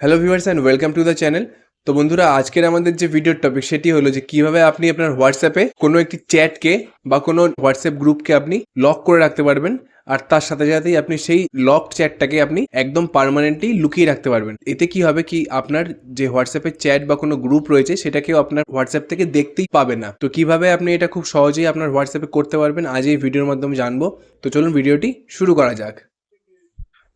Hello viewers and welcome to the channel তো বন্ধুরা, আজকের আমাদের যে ভিডিওর টপিক সেটি হলো যে কীভাবে আপনি আপনার হোয়াটসঅ্যাপে কোনো একটি চ্যাটকে বা কোনো হোয়াটসঅ্যাপ গ্রুপকে আপনি লক করে রাখতে পারবেন আর তার সাথে সাথেই আপনি সেই লক চ্যাটটাকে আপনি একদম পার্মানেন্টলি লুকিয়ে রাখতে পারবেন। এতে কি হবে কি আপনার যে হোয়াটসঅ্যাপের চ্যাট বা কোনো গ্রুপ রয়েছে সেটাকেও আপনার হোয়াটসঅ্যাপ থেকে দেখতেই পাবে না। তো কীভাবে আপনি এটা খুব সহজেই আপনার হোয়াটসঅ্যাপে করতে পারবেন, আজ এই ভিডিওর মাধ্যমে জানব। তো চলুন ভিডিওটি শুরু করা যাক।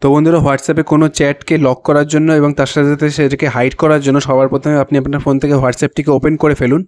তো বন্ধুরা হোয়াটসঅ্যাপে কোনো চ্যাটকে লক করার জন্য এবং তার সাথে সাথে সেটাকে হাইড করার জন্য সবার প্রথমে আপনি আপনার ফোন থেকে হোয়াটসঅ্যাপটিকে ওপেন করে ফেলুন।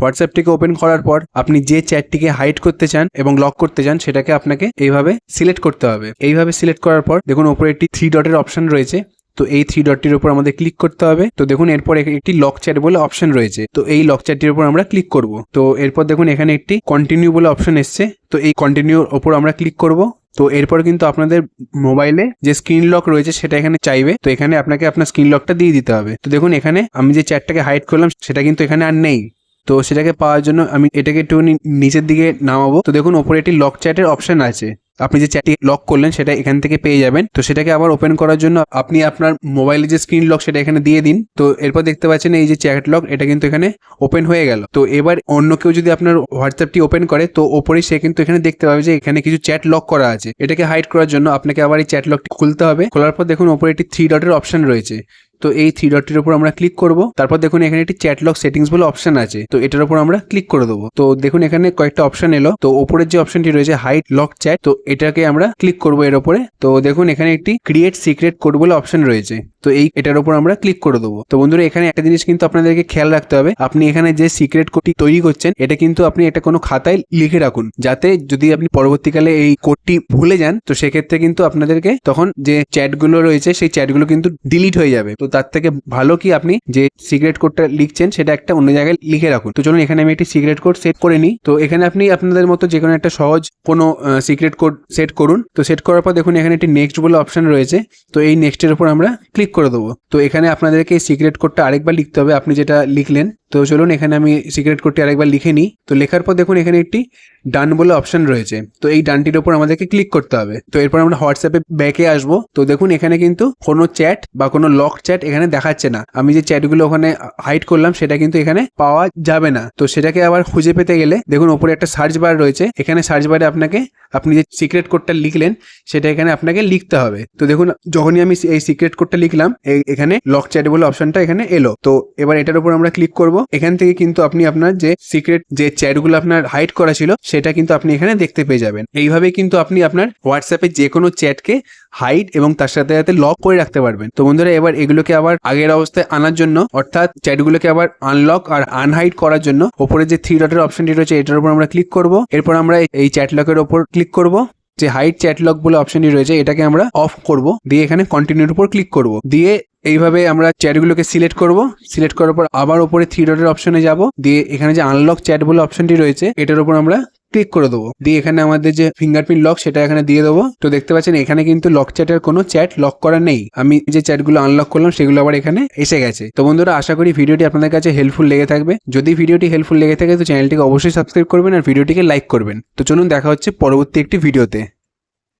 হোয়াটসঅ্যাপটিকে ওপেন করার পর আপনি যে চ্যাটটিকে হাইড করতে চান এবং লক করতে চান, সেটাকে আপনাকে এইভাবে সিলেক্ট করতে হবে। এইভাবে সিলেক্ট করার পর দেখুন, ওপরে একটি থ্রি ডটের অপশন রয়েছে। তো এই থ্রি ডটটির উপর আমাদের ক্লিক করতে হবে। তো দেখুন, এরপর একটি লক চ্যাট বলে অপশন রয়েছে। তো এই লক চ্যাটটির উপর আমরা ক্লিক করব। তো এরপর দেখুন, এখানে একটি কন্টিনিউ বলে অপশন এসছে। তো এই কন্টিনিউর ওপর আমরা ক্লিক করব। তো এরপর কিন্তু আপনাদের মোবাইলে যে স্ক্রিন লক রয়েছে সেটা এখানে চাইবে। তো এখানে আপনাকে আপনার স্ক্রিন লকটা দিয়ে দিতে হবে। তো দেখুন, এখানে আমি যে চ্যাটটাকে হাইড করলাম, সেটা কিন্তু এখানে আর নেই। তো সেটাকে পাওয়ার জন্য আমি এটাকে একটু নিচের দিকে নামাবো। তো দেখুন, ওপরে একটি লক চ্যাটের অপশন আছে। আপনি যে চ্যাটটি লক করলেন, সেটা এখান থেকে পেয়ে যাবেন। তো সেটাকে আবার ওপেন করার জন্য আপনি আপনার মোবাইলে যে স্ক্রিন লক সেটা এখানে দিয়ে দিন। তো এরপর দেখতে পাচ্ছেন এই যে চ্যাট লক এটা কিন্তু এখানে ওপেন হয়ে গেল। তো এবার অন্য কেউ যদি আপনার হোয়াটসঅ্যাপটি ওপেন করে, তো ওপরেই সে কিন্তু এখানে দেখতে পাবে যে এখানে কিছু চ্যাট লক করা আছে। এটাকে হাইড করার জন্য আপনাকে আবার এই চ্যাট লকটি খুলতে হবে। খোলার পর দেখুন, ওপরে একটি থ্রি ডটের অপশন রয়েছে। তো এই থ্রি ডটটির উপর আমরা ক্লিক করব। তারপর দেখুন এখানে একটি চ্যাট লক সেটিংস বলে অপশন আছে। তো এটার উপর আমরা ক্লিক করে দেবো। তো দেখুন এখানে কয়েকটা অপশন এলো। তো ওপরের যে অপশনটি রয়েছে হাইট লক চ্যাট তো এটাকে আমরা ক্লিক করব এর উপরে। তো দেখুন এখানে একটি ক্রিয়েট সিক্রেট কোড বলে অপশন রয়েছে। তো এই এটার উপর আমরা ক্লিক করে দেবো। তো বন্ধুরা, এখানে একটা জিনিস কিন্তু আপনাদেরকে খেয়াল রাখতে হবে। আপনি এখানে যে সিক্রেট কোডটি তৈরি করছেন, এটা কিন্তু আপনি এটা কোনো খাতায় লিখে রাখুন। যাতে যদি আপনি পরবর্তীকালে এই কোডটি ভুলে যান, তো সেক্ষেত্রে কিন্তু আপনাদেরকে তখন যে চ্যাটগুলো রয়েছে, সেই চ্যাটগুলো কিন্তু ডিলিট হয়ে যাবে। তো তার থেকে ভালো কি আপনি যে সিগারেট কোডটা লিখছেন সেটা একটা অন্য জায়গায় লিখে রাখুন। তো চলুন এখানে আমি একটি সিগারেট কোড সেট করে নিই। তো এখানে আপনি আপনাদের মতো যে কোনো একটা সহজ কোনো সিক্রেট কোড সেট করুন। তো সেট করার পর দেখুন এখানে একটি নেক্সট বলে অপশন রয়েছে। তো এই নেক্সটের উপর আমরা ক্লিক করে দেবো। তো এখানে আপনাদেরকে এই সিক্রেট কোডটা আরেকবার লিখতে হবে। আপনি যেটা লিখলেন তো চলুন, এখানে আমি সিক্রেট কোডটি আরেকবার লিখে নিই। তো লেখার পর দেখুন, এখানে একটি ডান বলে অপশন রয়েছে। তো এই ডানটির ওপর আমাদেরকে ক্লিক করতে হবে। তো এরপর আমরা হোয়াটসঅ্যাপে ব্যাকে আসব। তো দেখুন, এখানে কিন্তু কোনো চ্যাট বা কোনো লক চ্যাট এখানে দেখাচ্ছে না। আমি যে চ্যাটগুলো ওখানে হাইড করলাম, সেটা কিন্তু এখানে পাওয়া যাবে না। তো সেটাকে আবার খুঁজে পেতে গেলে, দেখুন, ওপরে একটা সার্চ বার রয়েছে। এখানে সার্চ বারে আপনাকে, আপনি যে সিক্রেট কোডটা লিখলেন, সেটা এখানে আপনাকে লিখতে হবে। তো দেখুন, যখনই আমি এই সিক্রেট কোডটা লিখলাম এখানে লক চ্যাট বলে অপশনটা এখানে এলো। তো এবার এটার উপর আমরা ক্লিক করব। এখান থেকে কিন্তু আপনি আপনার যে সিক্রেট যে চ্যাটগুলো আপনার হাইড করা ছিল, সেটা কিন্তু আপনি এখানে দেখতে পেয়ে যাবেন। এইভাবে কিন্তু আপনি আপনার হোয়াটসঅ্যাপে যে কোনো চ্যাটকে হাইড এবং তার সাথে সাথে লক করে রাখতে পারবেন। তো বন্ধুরা, এবার এগুলোকে আবার আগের অবস্থায় আনার জন্য, অর্থাৎ চ্যাটগুলোকে আবার আনলক আর আনহাইড করার জন্য, ওপরে যে থ্রি ডটের অপশনটি রয়েছে, এটার উপর আমরা ক্লিক করব। এরপর আমরা এই চ্যাট লকের ওপর ক্লিক করব। যে হাইড চ্যাট লক বলে অপশনটি রয়েছে, এটাকে আমরা অফ করব। দিয়ে এখানে কন্টিনিউর উপর ক্লিক করব। দিয়ে এইভাবে আমরা চ্যাটগুলোকে সিলেক্ট করব। সিলেক্ট করার পর আবার ওপরে থ্রি ডটের অপশনে যাব। দিয়ে এখানে যে আনলক চ্যাট বলে অপশনটি রয়েছে, এটার উপর আমরা ক্লিক করে দেবো। দিয়ে এখানে আমাদের যে ফিঙ্গারপ্রিন্ট লক সেটা এখানে দিয়ে দেবো। তো দেখতে পাচ্ছেন, এখানে কিন্তু লক চ্যাটের কোনো চ্যাট লক করা নেই। আমি যে চ্যাটগুলো আনলক করলাম, সেগুলো আবার এখানে এসে গেছে। তো বন্ধুরা, আশা করি ভিডিওটি আপনাদের কাছে হেল্পফুল লেগে থাকবে। যদি ভিডিওটি হেল্পফুল লেগে থাকে, তো চ্যানেলটিকে অবশ্যই সাবস্ক্রাইব করবেন আর ভিডিওটিকে লাইক করবেন। তো চলুন, দেখা হচ্ছে পরবর্তী একটি ভিডিওতে।